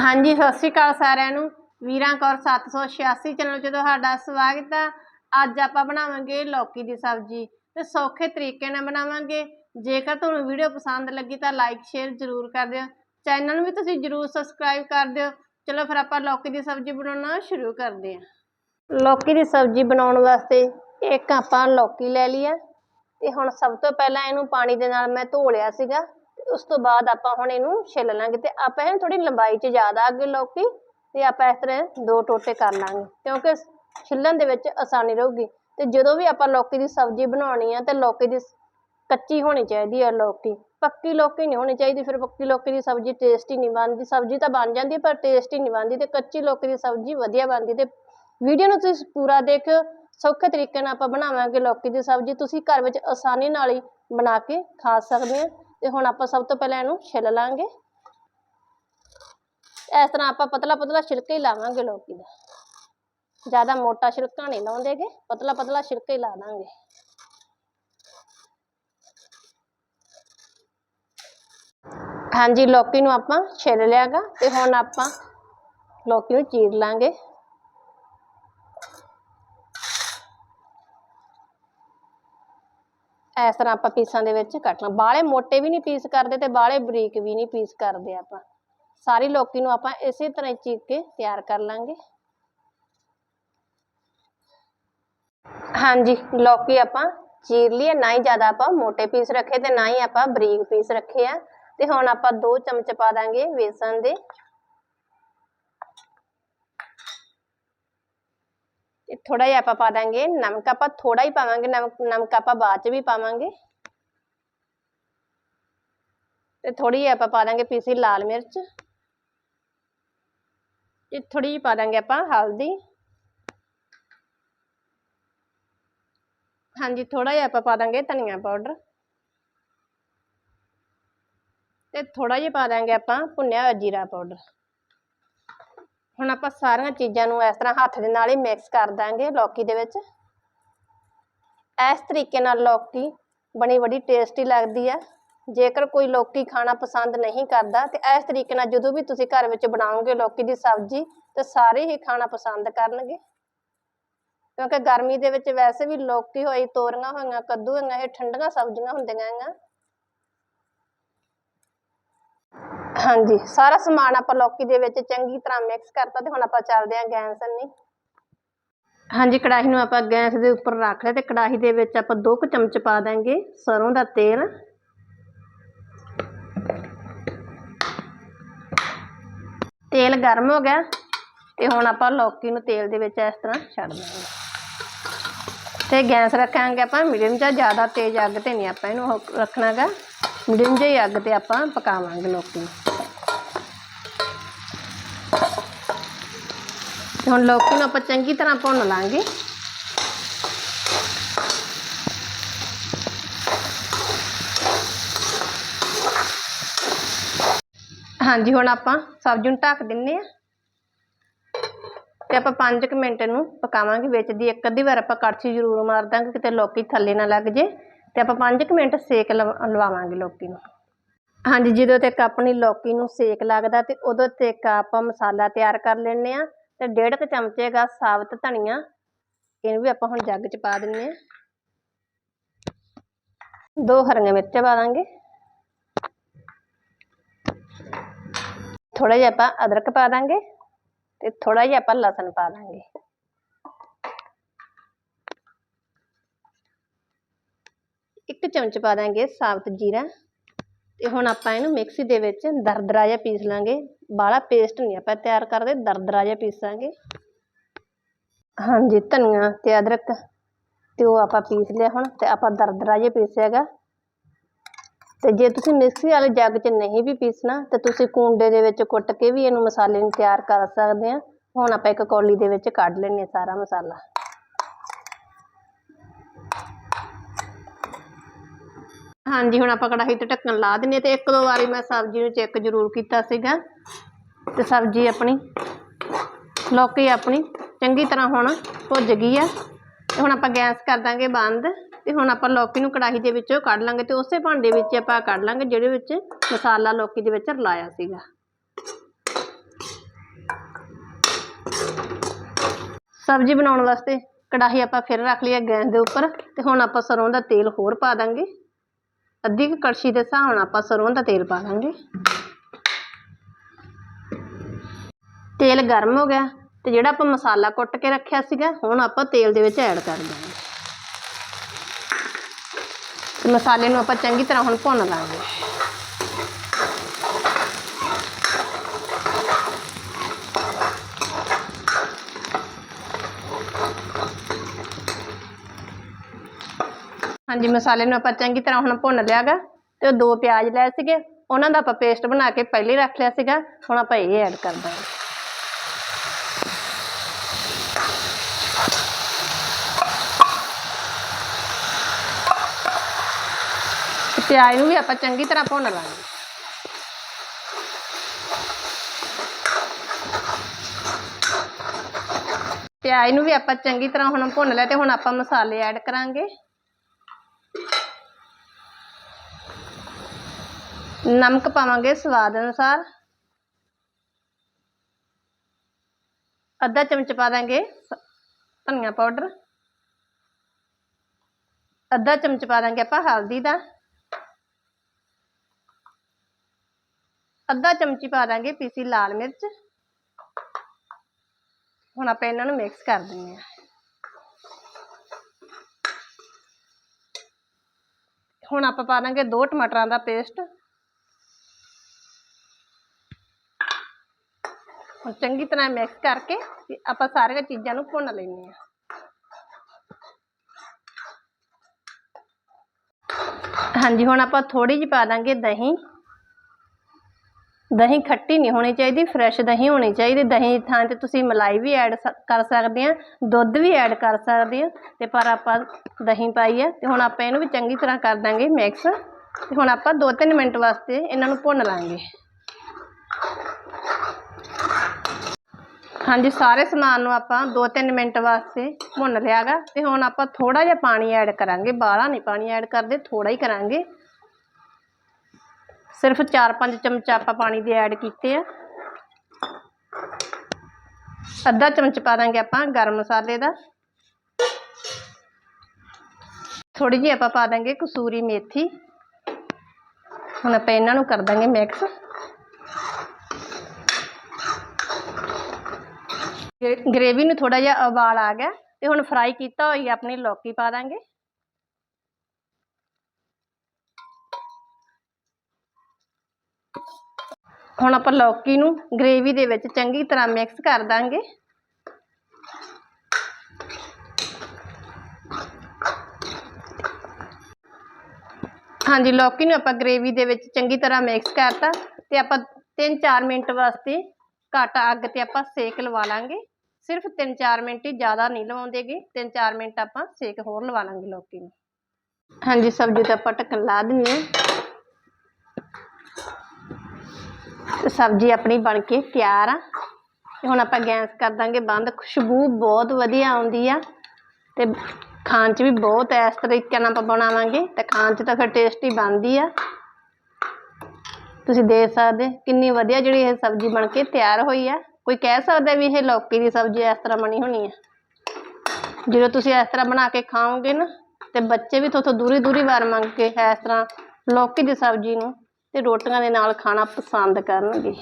ਹਾਂਜੀ, ਸਤਿ ਸ਼੍ਰੀ ਅਕਾਲ ਸਾਰਿਆਂ ਨੂੰ। ਵੀਰਾਂ ਕੌਰ 786 ਚੈਨਲ 'ਚ ਤੁਹਾਡਾ ਸਵਾਗਤ ਆ। ਅੱਜ ਆਪਾਂ ਬਣਾਵਾਂਗੇ ਲੌਕੀ ਦੀ ਸਬਜ਼ੀ ਤੇ ਸੌਖੇ ਤਰੀਕੇ ਨਾਲ ਬਣਾਵਾਂਗੇ। ਜੇਕਰ ਤੁਹਾਨੂੰ ਵੀਡੀਓ ਪਸੰਦ ਲੱਗੀ ਤਾਂ ਲਾਈਕ ਸ਼ੇਅਰ ਜ਼ਰੂਰ ਕਰ ਦਿਓ। ਚੈਨਲ ਨੂੰ ਵੀ ਤੁਸੀਂ ਜ਼ਰੂਰ ਸਬਸਕ੍ਰਾਈਬ ਕਰ ਦਿਓ। ਚਲੋ ਫਿਰ ਆਪਾਂ ਲੌਕੀ ਦੀ ਸਬਜ਼ੀ ਬਣਾਉਣਾ ਸ਼ੁਰੂ ਕਰਦੇ ਹਾਂ। ਲੌਕੀ ਦੀ ਸਬਜ਼ੀ ਬਣਾਉਣ ਵਾਸਤੇ ਇੱਕ ਆਪਾਂ ਲੌਕੀ ਲੈ ਲਈ ਆ। ਤੇ ਹੁਣ ਸਭ ਤੋਂ ਪਹਿਲਾਂ ਇਹਨੂੰ ਪਾਣੀ ਦੇ ਨਾਲ ਮੈਂ ਧੋ ਲਿਆ ਸੀਗਾ। ਉਸ ਤੋਂ ਬਾਅਦ ਆਪਾਂ ਹੁਣ ਇਹਨੂੰ ਛਿੱਲ ਲਾਂਗੇ ਤੇ ਆਪਾਂ ਇਹਨੂੰ ਥੋੜੀ ਲੰਬਾਈ 'ਚ ਜ਼ਿਆਦਾ ਅੱਗੇ ਲੌਕੀ ਤੇ ਆਪਾਂ ਇਸ ਤਰ੍ਹਾਂ ਦੋ ਟੋਟੇ ਕਰ ਲਾਂਗੇ ਕਿਉਂਕਿ ਛਿੱਲਣ ਦੇ ਵਿੱਚ ਆਸਾਨੀ ਰਹੂਗੀ ਤੇ ਜਦੋਂ ਵੀ ਆਪਾਂ ਲੌਕੀ ਦੀ ਸਬਜ਼ੀ ਬਣਾਉਣੀ ਆ ਤੇ ਲੌਕੀ ਦੀ ਕੱਚੀ ਹੋਣੀ ਚਾਹੀਦੀ ਹੈ ਲੌਕੀ, ਪੱਕੀ ਲੌਕੀ ਨਹੀਂ ਹੋਣੀ ਚਾਹੀਦੀ ਫਿਰ ਪੱਕੀ ਲੌਕੀ ਦੀ ਸਬਜ਼ੀ ਟੇਸਟੀ ਨਹੀਂ ਬਣਦੀ, ਸਬਜ਼ੀ ਤਾਂ ਬਣ ਜਾਂਦੀ ਪਰ ਟੇਸਟੀ ਨਹੀਂ ਬਣਦੀ ਤੇ ਕੱਚੀ ਲੌਕੀ ਦੀ ਸਬਜ਼ੀ ਵਧੀਆ ਬਣਦੀ ਤੇ ਵੀਡੀਓ ਨੂੰ ਤੁਸੀਂ ਪੂਰਾ ਦੇਖਿਓ, ਸੌਖੇ ਤਰੀਕੇ ਨਾਲ ਆਪਾਂ ਬਣਾਵਾਂਗੇ ਲੌਕੀ ਦੀ ਸਬਜ਼ੀ, ਤੁਸੀਂ ਘਰ ਵਿੱਚ ਆਸਾਨੀ ਨਾਲ ਹੀ ਬਣਾ ਕੇ ਖਾ ਸਕਦੇ ਹੋ ਤੇ ਹੁਣ ਆਪਾਂ ਸਭ ਤੋਂ ਪਹਿਲਾਂ ਇਹਨੂੰ ਛਿੱਲ ਲਾਂਗੇ। ਇਸ ਤਰ੍ਹਾਂ ਆਪਾਂ ਪਤਲਾ ਪਤਲਾ ਛਿਲਕਾ ਹੀ ਲਾਵਾਂਗੇ ਲੋਕੀ ਦਾ। ਜ਼ਿਆਦਾ ਮੋਟਾ ਛਿਲਕਾ ਨਹੀਂ ਲਾਉਂਦੇਗੇ, ਪਤਲਾ ਪਤਲਾ ਛਿਲਕਾ ਹੀ ਲਾ ਦਾਂਗੇ। ਹਾਂਜੀ, ਲੌਕੀ ਨੂੰ ਆਪਾਂ ਛਿੱਲ ਲਿਆਗਾ ਤੇ ਹੁਣ ਆਪਾਂ ਲੌਕੀ ਨੂੰ ਚੀਰ ਲਾਂਗੇ। ਇਸ ਤਰ੍ਹਾਂ ਆਪਾਂ ਪੀਸਾਂ ਦੇ ਵਿੱਚ ਕੱਟਣਾ। ਬਾਲੇ ਮੋਟੇ ਵੀ ਨਹੀਂ ਪੀਸ ਕਰਦੇ ਤੇ ਬਾਲੇ ਬਰੀਕ ਵੀ ਨਹੀਂ ਪੀਸ ਕਰਦੇ ਆਪਾਂ। ਸਾਰੀ ਲੌਕੀ ਨੂੰ ਆਪਾਂ ਇਸੇ ਤਰ੍ਹਾਂ ਹੀ ਚੀਰ ਕੇ ਤਿਆਰ ਕਰ ਲਾਂਗੇ। ਹਾਂਜੀ, ਲੋਕੀ ਆਪਾਂ ਚੀਰ ਲਈ ਨਾ ਹੀ ਜ਼ਿਆਦਾ ਆਪਾਂ ਮੋਟੇ ਪੀਸ ਰੱਖੇ ਤੇ ਨਾ ਹੀ ਆਪਾਂ ਬਰੀਕ ਪੀਸ ਰੱਖੇ ਆ। ਤੇ ਹੁਣ ਆਪਾਂ 2 ਚਮਚ ਪਾ ਦਾਂਗੇ ਵੇਸਣ ਦੇ ਤੇ ਥੋੜਾ ਜਿਹਾ ਆਪਾਂ ਪਾ ਦਾਂਗੇ, ਨਮਕ ਆਪਾਂ ਥੋੜਾ ਹੀ ਪਾਵਾਂਗੇ, ਨਮਕ ਨਮਕ ਆਪਾਂ ਬਾਅਦ ਚ ਵੀ ਪਾਵਾਂਗੇ। ਤੇ ਥੋੜੀ ਜਿਹੀ ਆਪਾਂ ਪਾ ਦਾਂਗੇ ਪੀਸੀ ਲਾਲ ਮਿਰਚ। ਤੇ ਥੋੜੀ ਜਿਹੀ ਪਾ ਦਾਂਗੇ ਆਪਾਂ ਹਲਦੀ। ਹਾਂਜੀ ਥੋੜਾ ਜਿਹਾ ਆਪਾਂ ਪਾ ਦਾਂਗੇ ਧਨੀਆ ਪਾਊਡਰ। ਤੇ ਥੋੜਾ ਜਿਹਾ ਪਾ ਦਾਂਗੇ ਆਪਾਂ ਭੁੰਨਿਆ ਜੀਰਾ ਪਾਊਡਰ। ਹੁਣ ਆਪਾਂ ਸਾਰੀਆਂ ਚੀਜ਼ਾਂ ਨੂੰ ਇਸ ਤਰ੍ਹਾਂ ਹੱਥ ਦੇ ਨਾਲ ਹੀ ਮਿਕਸ ਕਰ ਦਾਂਗੇ ਲੌਕੀ ਦੇ ਵਿੱਚ। ਇਸ ਤਰੀਕੇ ਨਾਲ ਲੌਕੀ ਬਣੀ ਬੜੀ ਟੇਸਟੀ ਲੱਗਦੀ ਆ। ਜੇਕਰ ਕੋਈ ਲੌਕੀ ਖਾਣਾ ਪਸੰਦ ਨਹੀਂ ਕਰਦਾ, ਤੇ ਇਸ ਤਰੀਕੇ ਨਾਲ ਜਦੋਂ ਵੀ ਤੁਸੀਂ ਘਰ ਵਿੱਚ ਬਣਾਓਗੇ ਲੌਕੀ ਦੀ ਸਬਜ਼ੀ, ਤੇ ਸਾਰੇ ਹੀ ਖਾਣਾ ਪਸੰਦ ਕਰਨਗੇ। ਕਿਉਂਕਿ ਗਰਮੀ ਦੇ ਵਿੱਚ ਵੈਸੇ ਵੀ ਲੌਕੀ ਹੋਈ ਤੋਰੀਆਂ ਹੋਈਆਂ, ਕੱਦੂ ਹੋਈਆਂ, ਇਹ ਠੰਡੀਆਂ ਸਬਜ਼ੀਆਂ ਹੁੰਦੀਆਂ ਆ ਹਾਂਜੀ, ਸਾਰਾ ਸਮਾਨ ਆਪਾਂ ਲੌਕੀ ਦੇ ਵਿੱਚ ਚੰਗੀ ਤਰ੍ਹਾਂ ਮਿਕਸ ਕਰਤਾ ਤੇ ਹੁਣ ਆਪਾਂ ਚੱਲਦੇ ਆਂ ਗੈਸ ਨਹੀਂ ਹਾਂਜੀ, ਕੜਾਹੀ ਨੂੰ ਆਪਾਂ ਗੈਸ ਦੇ ਉੱਪਰ ਰੱਖ ਲਿਆ ਤੇ ਕੜਾਹੀ ਦੇ ਵਿੱਚ ਆਪਾਂ ਦੋ ਕੁ ਚਮਚ ਪਾ ਦਾਂਗੇ ਸਰੋਂ ਦਾ ਤੇਲ। ਤੇਲ ਗਰਮ ਹੋ ਗਿਆ ਤੇ ਹੁਣ ਆਪਾਂ ਲੌਕੀ ਨੂੰ ਤੇਲ ਦੇ ਵਿੱਚ ਇਸ ਤਰ੍ਹਾਂ ਛੱਡ ਦਾਂਗੇ ਤੇ ਗੈਸ ਰੱਖਾਂਗੇ ਆਪਾਂ ਮੀਡੀਅਮ ਜਾਂ ਜ਼ਿਆਦਾ ਤੇਜ਼ ਅੱਗ ਤੇ ਨਹੀਂ ਆਪਾਂ ਇਹਨੂੰ ਉਹ ਰੱਖਣਾਗਾ। ਮੀਡੀਅਮ ਜਿਹੀ ਅੱਗ ਤੇ ਆਪਾਂ ਪਕਾਵਾਂਗੇ ਲੌਕੀ ਨੂੰ। ਤੇ ਹੁਣ ਲੌਕੀ ਨੂੰ ਆਪਾਂ ਚੰਗੀ ਤਰ੍ਹਾਂ ਭੁੰਨ ਲਾਂਗੇ। ਹਾਂਜੀ, ਹੁਣ ਆਪਾਂ ਸਬਜ਼ੀ ਨੂੰ ਢੱਕ ਦਿੰਨੇ ਆ। ਤੇ ਆਪਾਂ 5 ਕੁ ਮਿੰਟ ਨੂੰ ਪਕਾਵਾਂਗੇ, ਵਿੱਚ ਦੀ ਇੱਕ ਅੱਧੀ ਵਾਰ ਆਪਾਂ ਕੜਛੀ ਜ਼ਰੂਰ ਮਾਰ ਦਾਂਗੇ, ਕਿਤੇ ਲੋਕੀ ਥੱਲੇ ਨਾ ਲੱਗ ਜੇ। ਤੇ ਆਪਾਂ 5 ਕੁ ਮਿੰਟ ਸੇਕ ਲਵਾਵਾਂਗੇ ਲੋਕੀ ਨੂੰ। ਹਾਂਜੀ, ਜਦੋਂ ਤੱਕ ਆਪਣੀ ਲੋਕੀ ਨੂੰ ਸੇਕ ਲੱਗਦਾ ਤੇ ਉਦੋਂ ਤੱਕ ਆਪਾਂ ਮਸਾਲਾ ਤਿਆਰ ਕਰ ਲੈਣੇ ਆ। ਤੇ ਡੇਢ ਕੁ ਚਮਚੇਗਾ ਸਾਬਤ ਧਨੀਆ, ਇਹਨੂੰ ਵੀ ਆਪਾਂ ਹੁਣ ਜੱਗ 'ਚ ਪਾ ਦਿੰਨੇ ਆ। ਦੋ ਹਰੀਆਂ ਮਿਰਚਾਂ ਪਾ ਦਾਂਗੇ। ਥੋੜਾ ਜਿਹਾ ਆਪਾਂ ਅਦਰਕ ਪਾ ਦਾਂਗੇ ਤੇ ਥੋੜਾ ਜਿਹਾ ਆਪਾਂ ਲਸਣ ਪਾ ਦਾਂਗੇ। ਇੱਕ ਚਮਚ ਪਾ ਦਾਂਗੇ ਸਾਬਤ ਜੀਰਾ। ਤੇ ਹੁਣ ਆਪਾਂ ਇਹਨੂੰ ਮਿਕਸੀ ਦੇ ਵਿੱਚ ਦਰਦਰਾ ਜਿਹਾ ਪੀਸ ਲਾਂਗੇ। ਬਾਹਲਾ ਪੇਸਟ ਨਹੀਂ ਆਪਾਂ ਤਿਆਰ ਕਰਦੇ, ਦਰਦਰਾ ਜਿਹਾ ਪੀਸਾਂਗੇ। ਹਾਂਜੀ, ਧਨੀਆ ਤੇ ਅਦਰਕ ਤੇ ਉਹ ਆਪਾਂ ਪੀਸ ਲਿਆ ਹੁਣ ਤੇ ਆਪਾਂ ਦਰਦਰਾ ਜਿਹਾ ਪੀਸਿਆਗਾ। ਤੇ ਜੇ ਤੁਸੀਂ ਮਿਕਸੀ ਵਾਲੇ ਜੱਗ 'ਚ ਨਹੀਂ ਵੀ ਪੀਸਣਾ, ਤੇ ਤੁਸੀਂ ਕੁੰਡੇ ਦੇ ਵਿੱਚ ਕੁੱਟ ਕੇ ਵੀ ਇਹਨੂੰ ਮਸਾਲੇ ਨੂੰ ਤਿਆਰ ਕਰ ਸਕਦੇ ਆ। ਹੁਣ ਆਪਾਂ ਇੱਕ ਕੌਲੀ ਦੇ ਵਿੱਚ ਕੱਢ ਲੈਣੇ ਸਾਰਾ ਮਸਾਲਾ। ਹਾਂਜੀ, ਹੁਣ ਆਪਾਂ ਕੜਾਹੀ ਤੇ ਢੱਕਣ ਲਾ ਦਿੰਨੇ ਤੇ ਇੱਕ ਦੋ ਵਾਰੀ ਮੈਂ ਸਬਜ਼ੀ ਨੂੰ ਚੈੱਕ ਜ਼ਰੂਰ ਕੀਤਾ ਸੀਗਾ ਤੇ ਸਬਜ਼ੀ ਆਪਣੀ, ਲੌਕੀ ਆਪਣੀ ਚੰਗੀ ਤਰ੍ਹਾਂ ਹੁਣ ਭੁੱਜ ਗਈ ਆ ਤੇ ਹੁਣ ਆਪਾਂ ਗੈਸ ਕਰ ਦਾਂਗੇ ਬੰਦ ਤੇ ਹੁਣ ਆਪਾਂ ਲੌਕੀ ਨੂੰ ਕੜਾਹੀ ਦੇ ਵਿੱਚੋਂ ਕੱਢ ਲਾਂਗੇ ਤੇ ਉਸੇ ਭਾਂਡੇ ਵਿੱਚ ਆਪਾਂ ਕੱਢ ਲਾਂਗੇ ਜਿਹਦੇ ਵਿੱਚ ਮਸਾਲਾ ਲੌਕੀ ਦੇ ਵਿੱਚ ਰਲਾਇਆ ਸੀਗਾ। ਸਬਜ਼ੀ ਬਣਾਉਣ ਵਾਸਤੇ ਕੜਾਹੀ ਆਪਾਂ ਫਿਰ ਰੱਖ ਲਈ ਹੈ ਗੈਸ ਦੇ ਉੱਪਰ ਤੇ ਹੁਣ ਆਪਾਂ ਸਰੋਂ ਦਾ ਤੇਲ ਹੋਰ ਪਾ ਦਾਂਗੇ। ਅੱਧੀ ਕੁ ਕੜਛੀ ਦੇ ਹਿਸਾਬ ਨਾਲ ਆਪਾਂ ਸਰੋਂ ਦਾ ਤੇਲ ਪਾ ਲਾਂਗੇ। ਤੇਲ ਗਰਮ ਹੋ ਗਿਆ ਤੇ ਜਿਹੜਾ ਆਪਾਂ ਮਸਾਲਾ ਕੁੱਟ ਕੇ ਰੱਖਿਆ ਸੀਗਾ, ਹੁਣ ਆਪਾਂ ਤੇਲ ਦੇ ਵਿੱਚ ਐਡ ਕਰ ਦਾਂਗੇ ਤੇ ਮਸਾਲੇ ਨੂੰ ਆਪਾਂ ਚੰਗੀ ਤਰ੍ਹਾਂ ਹੁਣ ਭੁੰਨ ਲਾਂਗੇ। ਹਾਂਜੀ, ਮਸਾਲੇ ਨੂੰ ਆਪਾਂ ਚੰਗੀ ਤਰ੍ਹਾਂ ਹੁਣ ਭੁੰਨ ਲਿਆਗਾ ਤੇ ਉਹ ਦੋ ਪਿਆਜ਼ ਲਏ ਸੀਗੇ, ਉਹਨਾਂ ਦਾ ਆਪਾਂ ਪੇਸਟ ਬਣਾ ਕੇ ਪਹਿਲੇ ਰੱਖ ਲਿਆ ਸੀਗਾ, ਹੁਣ ਆਪਾਂ ਇਹ ਐਡ ਕਰ ਦਾਂਗੇ। ਤੇ ਪਿਆਜ਼ ਨੂੰ ਵੀ ਆਪਾਂ ਚੰਗੀ ਤਰ੍ਹਾਂ ਭੁੰਨ ਲਾਂਗੇ। ਪਿਆਜ਼ ਨੂੰ ਵੀ ਆਪਾਂ ਚੰਗੀ ਤਰ੍ਹਾਂ ਹੁਣ ਭੁੰਨ ਲਿਆ ਤੇ ਹੁਣ ਆਪਾਂ ਮਸਾਲੇ ਐਡ ਕਰਾਂਗੇ। ਨਮਕ ਪਾਵਾਂਗੇ ਸਵਾਦ ਅਨੁਸਾਰ। ਅੱਧਾ ਚਮਚ ਪਾ ਦਾਂਗੇ ਸ- ਧਨੀਆ ਪਾਊਡਰ। ਅੱਧਾ ਚਮਚ ਪਾ ਦਾਂਗੇ ਆਪਾਂ ਹਲਦੀ ਦਾ। ਅੱਧਾ ਚਮਚੀ ਪਾ ਦਾਂਗੇ ਪੀਸੀ ਲਾਲ ਮਿਰਚ। ਹੁਣ ਆਪਾਂ ਇਹਨਾਂ ਨੂੰ ਮਿਕਸ ਕਰ ਦਿੰਦੇ ਹਾਂ। ਹੁਣ ਆਪਾਂ ਪਾ ਦਾਂਗੇ ਦੋ ਟਮਾਟਰਾਂ ਦਾ ਪੇਸਟ ਹੁਣ ਚੰਗੀ ਤਰ੍ਹਾਂ ਮਿਕਸ ਕਰਕੇ ਤੇ ਆਪਾਂ ਸਾਰੀਆਂ ਚੀਜ਼ਾਂ ਨੂੰ ਭੁੰਨ ਲੈਂਦੇ ਹਾਂ। ਹਾਂਜੀ, ਹੁਣ ਆਪਾਂ ਥੋੜੀ ਜਿਹੀ ਪਾ ਦਾਂਗੇ ਦਹੀਂ। ਦਹੀਂ ਖੱਟੀ ਨਹੀਂ ਹੋਣੀ ਚਾਹੀਦੀ ਫਰੈਸ਼ ਦਹੀਂ ਹੋਣੀ ਚਾਹੀਦੀ। ਦਹੀਂ ਦੀ ਥਾਂ ਤੇ ਤੁਸੀਂ ਮਲਾਈ ਵੀ ਐਡ ਕਰ ਸਕਦੇ ਆ ਦੁੱਧ ਵੀ ਐਡ ਕਰ ਸਕਦੇ ਆ ਤੇ ਪਰ ਆਪਾਂ ਦਹੀਂ ਪਾਈ ਆ ਤੇ ਹੁਣ ਆਪਾਂ ਇਹਨੂੰ ਵੀ ਚੰਗੀ ਤਰ੍ਹਾਂ ਕਰ ਦਾਂਗੇ ਮਿਕਸ ਤੇ ਹੁਣ ਆਪਾਂ 2-3 ਮਿੰਟ ਵਾਸਤੇ ਇਹਨਾਂ ਨੂੰ ਭੁੰਨ ਲਾਂਗੇ। ਹਾਂਜੀ, ਸਾਰੇ ਸਮਾਨ ਨੂੰ ਆਪਾਂ 2-3 ਮਿੰਟ ਵਾਸਤੇ ਭੁੰਨ ਲਿਆਗਾ ਤੇ ਹੁਣ ਆਪਾਂ ਥੋੜਾ ਜਿਹਾ ਪਾਣੀ ਐਡ ਕਰਾਂਗੇ। ਬਾਹਲਾ ਨਹੀਂ ਪਾਣੀ ਐਡ ਕਰਦੇ ਥੋੜਾ ਹੀ ਕਰਾਂਗੇ। ਸਿਰਫ 4-5 ਚਮਚ ਆਪਾਂ ਪਾਣੀ ਦੇ ਐਡ ਕੀਤੇ ਆ। ਅੱਧਾ ਚਮਚ ਪਾ ਦਾਂਗੇ ਆਪਾਂ ਗਰਮ ਮਸਾਲੇ ਦਾ। ਥੋੜੀ ਜਿਹੀ ਆਪਾਂ ਪਾ ਦਾਂਗੇ ਕਸੂਰੀ ਮੇਥੀ। ਹੁਣ ਆਪਾਂ ਇਹਨਾਂ ਨੂੰ ਕਰ ਦਾਂਗੇ ਮਿਕਸ। ਗ੍ਰੇਵੀ ਨੂੰ ਥੋੜਾ ਜਿਹਾ ਉਬਾਲ ਆ ਗਿਆ ਤੇ ਹੁਣ ਫਰਾਈ ਕੀਤਾ ਹੋਈ ਆਪਣੀ ਲੌਕੀ ਪਾ ਦਾਂਗੇ। ਹੁਣ ਆਪਾਂ ਲੌਕੀ ਨੂੰ ਗ੍ਰੇਵੀ ਦੇ ਵਿੱਚ ਚੰਗੀ ਤਰ੍ਹਾਂ ਮਿਕਸ ਕਰ ਦਾਂਗੇ। ਹਾਂਜੀ, ਲੌਕੀ ਨੂੰ ਆਪਾਂ ਗ੍ਰੇਵੀ ਦੇ ਵਿੱਚ ਚੰਗੀ ਤਰ੍ਹਾਂ ਮਿਕਸ ਕਰਤਾ ਤੇ ਆਪਾਂ 3-4 ਮਿੰਟ ਵਾਸਤੇ ਘੱਟ ਅੱਗ ਤੇ ਆਪਾਂ ਸੇਕ ਲਵਾ ਲਾਂਗੇ। ਸਿਰਫ 3-4 ਮਿੰਟ ਹੀ ਜ਼ਿਆਦਾ ਨਹੀਂ ਲਵਾਉਂਦੇਗੇ 3-4 ਮਿੰਟ ਆਪਾਂ ਸੇਕ ਹੋਰ ਲਵਾ ਲਾਂਗੇ ਲੌਕੀ ਨੂੰ। ਹਾਂਜੀ, ਸਬਜ਼ੀ ਤੇ ਆਪਾਂ ਢੱਕਣ ਲਾ ਦਿੰਦੇ ਹਾਂ ਤੇ ਸਬਜ਼ੀ ਆਪਣੀ ਬਣ ਕੇ ਤਿਆਰ ਆ। ਤੇ ਹੁਣ ਆਪਾਂ ਗੈਸ ਕਰ ਦਾਂਗੇ ਬੰਦ। ਖੁਸ਼ਬੂ ਬਹੁਤ ਵਧੀਆ ਆਉਂਦੀ ਆ। ਤੇ ਖਾਣ 'ਚ ਵੀ ਬਹੁਤ ਇਸ ਤਰੀਕੇ ਨਾਲ ਆਪਾਂ ਬਣਾਵਾਂਗੇ। ਤੇ ਖਾਣ 'ਚ ਤਾਂ ਫਿਰ ਟੇਸਟੀ ਬਣਦੀ ਆ। ਤੁਸੀਂ ਦੇਖ ਸਕਦੇ ਕਿੰਨੀ ਵਧੀਆ ਜਿਹੜੀ ਇਹ ਸਬਜ਼ੀ ਬਣ ਕੇ ਤਿਆਰ ਹੋਈ ਆ। ਕੋਈ ਕਹਿ ਸਕਦਾ ਵੀ ਇਹ ਲੌਕੀ ਦੀ ਸਬਜ਼ੀ ਇਸ ਤਰ੍ਹਾਂ ਬਣੀ ਹੋਣੀ ਆ। ਜਦੋਂ ਤੁਸੀਂ ਇਸ ਤਰ੍ਹਾਂ ਬਣਾ ਕੇ ਖਾਓਗੇ ਨਾ, ਤੇ ਬੱਚੇ ਵੀ ਤੁਹਾਥੋਂ ਦੂਰੀ ਦੂਰੀ ਵਾਰ ਮੰਗ ਕੇ ਇਸ ਤਰ੍ਹਾਂ ਲੌਕੀ ਦੀ ਸਬਜ਼ੀ ਨੂੰ ਤੇ ਰੋਟੀਆਂ ਦੇ ਨਾਲ ਖਾਣਾ ਪਸੰਦ ਕਰਨਗੇ।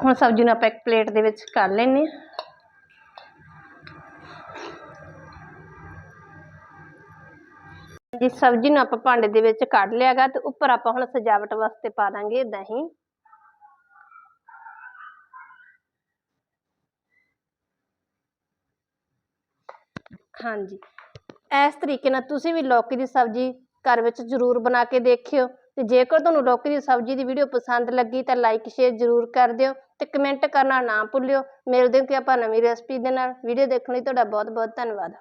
ਹੁਣ ਸਬਜ਼ੀ ਨੂੰ ਆਪਾਂ ਇੱਕ ਪਲੇਟ ਦੇ ਵਿੱਚ ਕਰ ਲੈਂਦੇ ਹਾਂ। ਜੀ ਸਬਜ਼ੀ ਨੂੰ ਆਪਾਂ ਭਾਂਡੇ ਦੇ ਵਿੱਚ ਕੱਢ ਲਿਆਗਾ ਤੇ ਉੱਪਰ ਆਪਾਂ ਹੁਣ ਸਜਾਵਟ ਵਾਸਤੇ ਪਾ ਦਾਂਗੇ ਦਹੀਂ ਹਾਂਜੀ। ਇਸ ਤਰੀਕੇ ਨਾਲ ਤੁਸੀਂ ਵੀ ਲੌਕੀ ਦੀ ਸਬਜ਼ੀ ਘਰ ਵਿੱਚ ਜ਼ਰੂਰ ਬਣਾ ਕੇ ਦੇਖਿਓ ਤੇ ਜੇਕਰ ਤੁਹਾਨੂੰ ਲੌਕੀ ਦੀ ਸਬਜ਼ੀ ਦੀ ਵੀਡੀਓ ਪਸੰਦ ਲੱਗੀ ਤਾਂ ਲਾਈਕ, ਸ਼ੇਅਰ ਜ਼ਰੂਰ ਕਰ ਦਿਓ ਤੇ ਕਮੈਂਟ ਕਰਨਾ ਨਾ ਭੁੱਲਿਓ। ਮਿਲਦੇ ਹਾਂ ਕਿ ਆਪਾਂ ਨਵੀਂ ਰੈਸਪੀ ਦੇ ਨਾਲ। ਵੀਡੀਓ ਦੇਖਣ ਲਈ ਤੁਹਾਡਾ ਬਹੁਤ ਬਹੁਤ ਧੰਨਵਾਦ।